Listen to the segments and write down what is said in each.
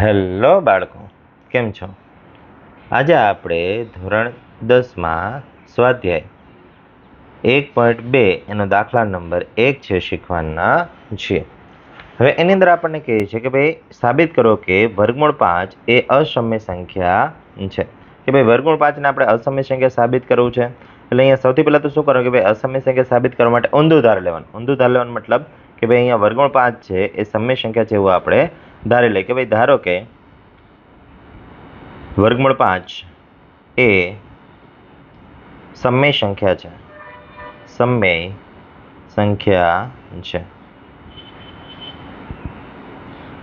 Hello બાળકો, કેમ છો? આજે આપણે ધોરણ દસમાં સ્વાધ્યાય એક પોઈન્ટ બે એનો દાખલા નંબર એક છે શીખવાના છીએ. હવે એની અંદર આપણને કહે છે કે ભાઈ સાબિત કરો કે વર્ગમૂળ પાંચ એ અસમ્ય સંખ્યા છે. કે ભાઈ વર્ગમૂળ પાંચને આપણે અસમ્ય સંખ્યા સાબિત કરવું છે? એટલે અહીંયા સૌથી પહેલાં તો શું કરો કે ભાઈ અસમ્ય સંખ્યા સાબિત કરવા માટે ઊંધું ધાર લેવાનું. ઊંધું ધાર લેવાનું મતલબ કે ભાઈ અહીંયા વર્ગમૂળ પાંચ છે એ સમય સંખ્યા એવું આપણે ધારી લે કે ભાઈ ધારો કે વર્ગમૂળ પાંચ એ સમય સંખ્યા છે. સમય સંખ્યા છે.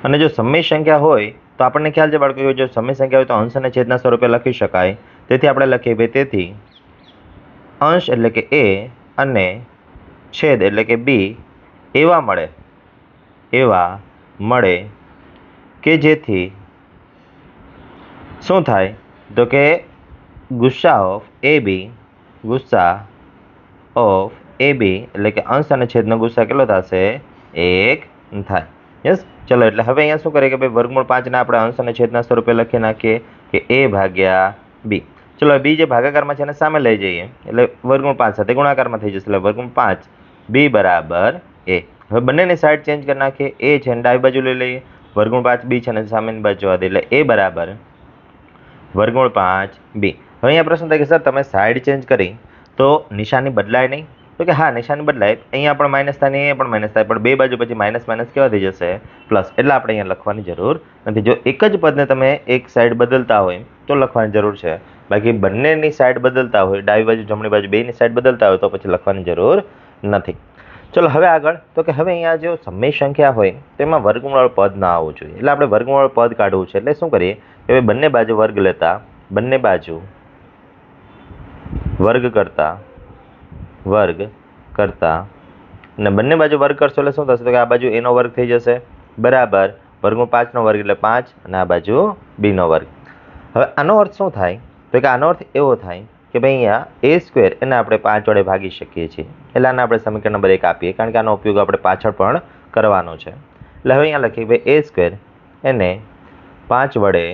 અને જો સમય સંખ્યા હોય તો આપણને ખ્યાલ છે બાળકો, જો સમય સંખ્યા હોય તો અંશ અને છેદના સ્વરૂપે લખી શકાય. તેથી આપણે લખીએ ભાઈ તેથી અંશ એટલે કે એ અને છેદ એટલે કે બી એવા મળે એવા મળે કે જેથી શું થાય? તો કે ગુસ્સા ઓફ એ બી ગુસ્સા ઓફ એ બી એટલે કે અંશ અને છેદનો ગુસ્સા કેટલો થશે? એક થાય. યસ ચલો, એટલે હવે અહીંયા શું કરીએ કે ભાઈ વર્ગમૂળ પાંચને આપણે અંશ અને છેદના સ્વરૂપે લખી નાખીએ કે એ ભાગ્યા બી ચલો બી જે ભાગાકારમાં છે એને સામે લઈ જઈએ. એટલે વર્ગમૂળ પાંચ સાથે ગુણાકારમાં થઈ જશે. એટલે વર્ગમૂળ પાંચ બી બરાબર એ હવે બંનેની સાઈડ ચેન્જ કરી નાખીએ. એ છે ડાબી બાજુ લઈ લઈએ. વર્ગમૂળ પાંચ બી છે ને સામેની બાજુ હતી એટલે એ બરાબર. વર્ગુણ પાંચ બી. હવે અહીંયા પ્રશ્ન થાય કે સર, તમે સાઈડ ચેન્જ કરી તો નિશાની બદલાય નહીં? તો કે હા, નિશાની બદલાય. અહીંયા પણ માઇનસ થાય ને અહીંયા પણ માઇનસ થાય. પણ બે બાજુ પછી માઇનસ માઇનસ કેવા થઈ જશે? પ્લસ એટલે આપણે અહીંયા લખવાની જરૂર નથી. જો એક જ પદને તમે એક સાઈડ બદલતા હોય, તો લખવાની જરૂર છે. બાકી બંનેની સાઈડ બદલતા હોય, ડાબી બાજુ જમણી બાજુ બેની સાઈડ બદલતા હોય, તો પછી લખવાની જરૂર નથી. ચલો હવે આગળ. તો કે હવે અહીંયા જો સમય સંખ્યા હોય તેમાં વર્ગમૂળ પદ ના આવવું જોઈએ. એટલે આપણે વર્ગમૂળ પદ કાઢવું છે. એટલે શું કરીએ કે હવે બંને બાજુ વર્ગ લેતા, બંને બાજુ વર્ગ કરતા વર્ગ કરતા અને બંને બાજુ વર્ગ કરશો એટલે શું થશે? તો કે આ બાજુ એનો વર્ગ થઈ જશે. બરાબર. વર્ગમાં પાંચનો વર્ગ એટલે પાંચ અને આ બાજુ બીનો વર્ગ. હવે આનો અર્થ શું થાય? તો કે આનો અર્થ એવો થાય કે ભાઈ અહીંયા એ સ્ક્વેર એને આપણે પાંચ વડે ભાગી શકીએ છીએ. એટલે આને આપણે સમીકરણ નંબર એક આપીએ, કારણ કે આનો ઉપયોગ આપણે પાછળ પણ કરવાનો છે. એટલે હવે અહીંયા લખીએ ભાઈ એ સ્ક્વેર એને પાંચ વડે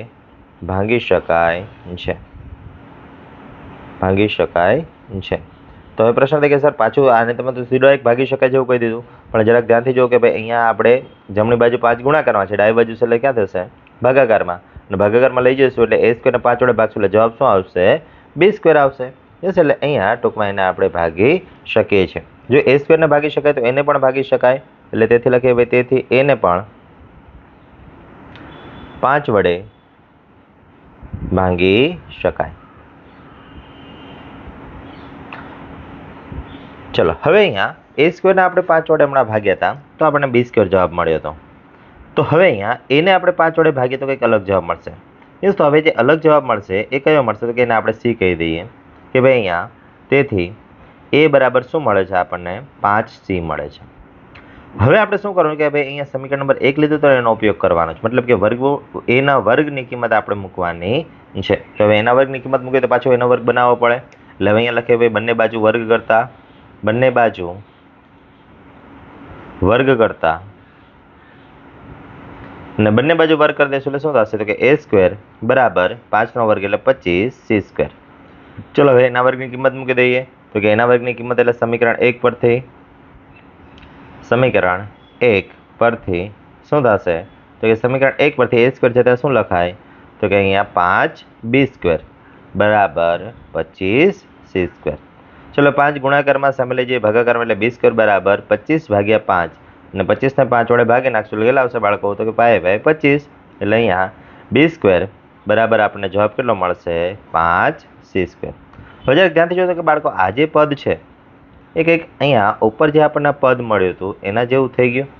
ભાગી શકાય છે. ભાગી શકાય છે. તો હવે પ્રશ્ન થાય કે સર પાછું આને તમે તો સીધો એક ભાગી શકાય જેવું કહી દીધું. પણ જરાક ધ્યાનથી જુઓ કે ભાઈ અહીંયા આપણે જમણી બાજુ પાંચ ગુણાકારમાં છે. ડાબી બાજુ એટલે ક્યાં થશે? ભાગાકારમાં. અને ભાગાકારમાં લઈ જઈશું એટલે એ સ્ક્વેરને પાંચ વડે ભાગશું એટલે જવાબ શું આવશે? બી સ્ક્વેર આવશે. યસ, એટલે અહીંયા ટૂંકમાં એને આપણે ભાગી શકીએ છીએ. જો એ સ્ક્વેરને ભાગી શકાય તો એને પણ ભાગી શકાય. એટલે તેથી લખીએ ભાઈ, તેથી એને પણ પાંચ વડે ભાંગી શકાય. ચલો, હવે અહીંયા એ સ્ક્વેરને આપણે પાંચ વડે હમણાં ભાગ્યા હતા, તો આપણને બી સ્ક્વેર જવાબ મળ્યો હતો. તો હવે અહીંયા એને આપણે પાંચ વડે ભાગીએ તો કંઈક અલગ જવાબ મળશે. મીન્સ તો હવે જે અલગ જવાબ મળશે, એ કયો મળશે? તો કે એને આપણે સી કહી દઈએ કે ભાઈ અહીંયા તેથી એ બરાબર શું મળે છે આપણને? પાંચ સી મળે છે. હવે આપણે શું કરવાનું કે ભાઈ અહીંયા સમીકરણ નંબર એક લીધો તો એનો ઉપયોગ કરવાનો છે. મતલબ કે વર્ગ એના વર્ગની કિંમત આપણે મૂકવાની છે. તો હવે એના વર્ગની કિંમત મૂકીએ તો પાછો એનો વર્ગ બનાવવો પડે. એટલે અહીંયા લખે ભાઈ બંને બાજુ વર્ગ કરતા, બંને બાજુ વર્ગ કરતા અને બંને બાજુ વર્ગ કરી દઈશું એટલે શું થશે તો કે એ સ્ક્વેર બરાબર પાંચનો વર્ગ એટલે પચીસ સી સ્ક્વેર ચલો હવે એના વર્ગની કિંમત મૂકી દઈએ. તો કે એના વર્ગની કિંમત એટલે સમીકરણ એક પરથી સમીકરણ એક પરથી શું થશે? તો કે સમીકરણ એક પરથી એ સ્ક્વેર છે ત્યાં શું લખાય? તો કે અહીંયા પાંચ બી સ્ક્વેર બરાબર પચીસ સી સ્ક્વેર ચલો પાંચ ગુણાકારમાં સામે લઈ જઈએ. ભાગાકારમાં એટલે બી સ્ક્વેર બરાબર પચીસ ભાગ્યા પાંચ. અને પચીસને પાંચ વડે ભાગી નાખશું કેટલા આવશે બાળકો. તો કે પાય ભાઈ, પચીસ. એટલે અહીંયા બી સ્ક્વેર બરાબર આપણને જવાબ કેટલો મળશે? પાંચ સી સ્ક્વેર હવે જ્યારે ધ્યાનથી જોજો કે બાળકો, આ જે પદ છે, એ કંઈક અહીંયા ઉપર જે આપણને પદ મળ્યું હતું, એના જેવું થઈ ગયું.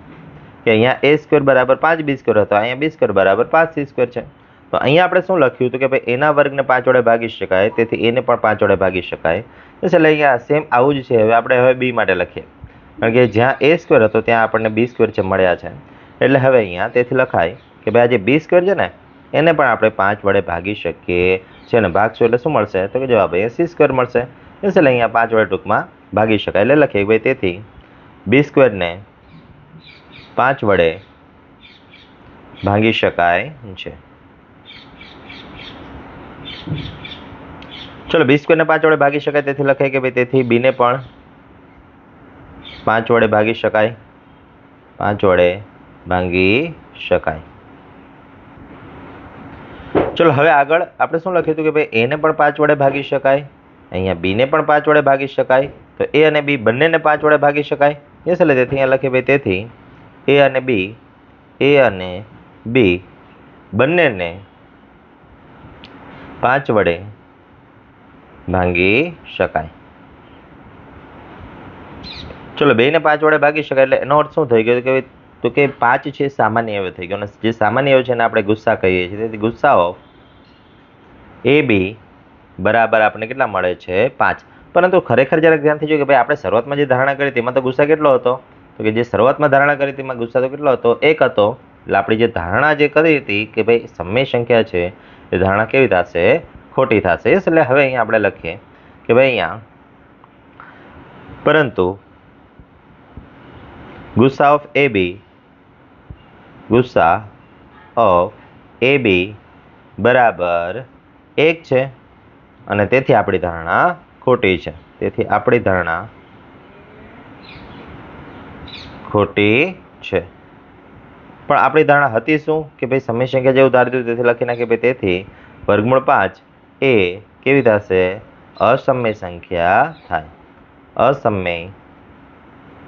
કે અહીંયા એ સ્ક્વેર બરાબર પાંચ બી સ્ક્વેર હતો, અહીંયા બી સ્ક્વેર બરાબર પાંચ સી સ્ક્વેર છે. તો અહીંયા આપણે શું લખ્યું હતું કે ભાઈ, એના વર્ગને પાંચ વડે ભાગી શકાય, તેથી એને પણ પાંચ વડે ભાગી શકાય. એટલે અહીંયા સેમ આવું જ છે. હવે આપણે હવે બી માટે લખીએ. કારણ કે જ્યાં એ સ્ક્વેર હતો, ત્યાં આપણને બી સ્ક્વેર છે મળ્યા છે. એટલે હવે અહીંયા તેથી લખાય કે ભાઈ, આ જે બી સ્ક્વેર છે ને, એને પણ આપણે પાંચ વડે ભાગી શકીએ છીએ. ને ભાગશું એટલે શું મળશે? તો કે જવાબ અહીંયા સી સ્ક્વેર મળશે. એટલે અહીંયા પાંચ વડે ટૂંકમાં ભાગી શકાય. એટલે લખીએ ભાઈ, તેથી બી સ્ક્વેરને પાંચ વડે ભાગી શકાય છે. ચલો બી સ્ક્વેરને પાંચ વડે ભાગી શકાય. તેથી લખાય કે ભાઈ, તેથી બીને પણ પાંચ વડે ભાગી શકાય? પાંચ વડે ભાંગી શકાય. ચલો, હવે આગળ આપણે શું લખ્યું હતું કે ભાઈ એને પણ પાંચ વડે ભાગી શકાય, અહીંયા બીને પણ પાંચ વડે ભાગી શકાય, તો એ અને બી બંનેને પાંચ વડે ભાગી શકાય? યસ એટલે તેથી અહીંયા લખીએ ભાઈ, તેથી એ અને બી એ અને બી બંનેને પાંચ વડે ભાંગી શકાય. ચલો બેને પાંચ વડે ભાગી શકાય એટલે એનો અર્થ શું થઈ ગયો? કે તો કે પાંચ છે, સામાન્ય અવયવ થઈ ગયો. અને જે સામાન્ય હવે છે એને આપણે ગુસ્સા કહીએ છીએ. તેથી ગુસ્સા ઓફ એ બી બરાબર આપણને કેટલા મળે છે? પાંચ. પરંતુ ખરેખર જ્યારે ધ્યાનથી જોયું કે ભાઈ, આપણે શરૂઆતમાં જે ધારણા કરી તેમાં તો ગુસ્સા કેટલો હતો? તો કે જે શરૂઆતમાં ધારણા કરી તેમાં ગુસ્સા તો કેટલો હતો? એક હતો. એટલે આપણી જે ધારણા જે કરી હતી કે ભાઈ, સમય સંખ્યા છે, એ ધારણા કેવી થશે? ખોટી થશે. એટલે હવે અહીંયા આપણે લખીએ કે ભાઈ અહીંયા. પરંતુ ગુસ્સા ઓફ એ બી. ગુસ્સા ઓફ એ બી બરાબર એક છે. અને તેથી આપણી ધારણા ખોટી છે. તેથી આપણી ધારણા ખોટી છે. પણ આપણી ધારણા હતી શું? કે ભાઈ સમય સંખ્યા જેવું ધારી હતું તેથી લખી નાખી, ભાઈ તેથી વર્ગમૂળ પાંચ એ કેવી થશે? અસમય સંખ્યા થાય. અસમય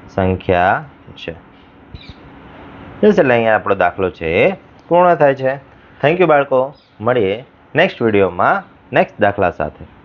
સંખ્યા છે. એટલે અહીંયા આપણો દાખલો છે એ પૂર્ણ થાય છે. થેન્ક યુ બાળકો. મળીએ નેક્સ્ટ વિડીયોમાં નેક્સ્ટ દાખલા સાથે.